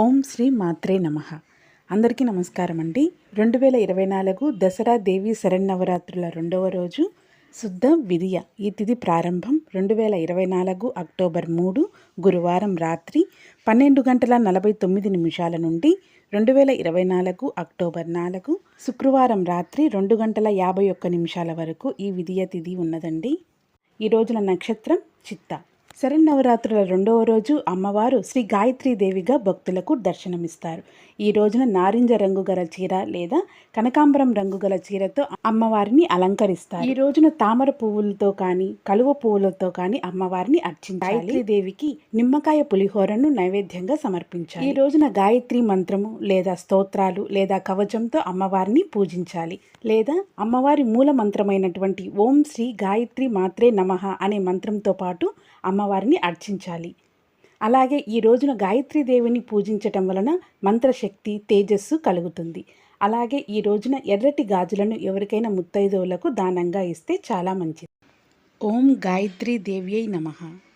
ఓం శ్రీ మాత్రే నమ. అందరికీ నమస్కారం అండి. రెండు వేల ఇరవై నాలుగు దసరా దేవి శరన్నవరాత్రుల రెండవ రోజు శుద్ధ విధియ ఈ తిథి ప్రారంభం రెండు వేల ఇరవై నాలుగు అక్టోబర్ మూడు గురువారం రాత్రి పన్నెండు గంటల నలభై తొమ్మిది నిమిషాల నుండి రెండు వేల ఇరవై నాలుగు అక్టోబర్ నాలుగు శుక్రవారం రాత్రి రెండు గంటల యాభై ఒక్క నిమిషాల వరకు ఈ విధియ తిథి ఉన్నదండి. ఈ రోజున నక్షత్రం చిత్త. శరన్నవరాత్రుల రెండవ రోజు అమ్మవారు శ్రీ దేవిగా భక్తులకు దర్శనమిస్తారు. ఈ రోజున నారింజ రంగు గల చీర లేదా కనకాంబరం రంగు గల చీరతో అమ్మవారిని అలంకరిస్తారు. ఈ రోజున తామర పువ్వులతో కానీ కలువ పువ్వులతో కానీ అమ్మవారిని అర్చించాలి. దేవికి నిమ్మకాయ పులిహోరను నైవేద్యంగా సమర్పించాలి. ఈ రోజున గాయత్రి మంత్రము లేదా స్తోత్రాలు లేదా కవచంతో అమ్మవారిని పూజించాలి. లేదా అమ్మవారి మూల మంత్రమైనటువంటి ఓం శ్రీ గాయత్రి మాత్రే నమః అనే మంత్రంతో పాటు అమ్మవారిని అర్చించాలి. అలాగే ఈ రోజున గాయత్రీదేవిని పూజించటం వలన మంత్రశక్తి తేజస్సు కలుగుతుంది. అలాగే ఈ రోజున ఎర్రటి గాజులను ఎవరికైనా ముత్తైదవులకు దానంగా ఇస్తే చాలా మంచిది. ఓం గాయత్రీ దేవ్యై నమః.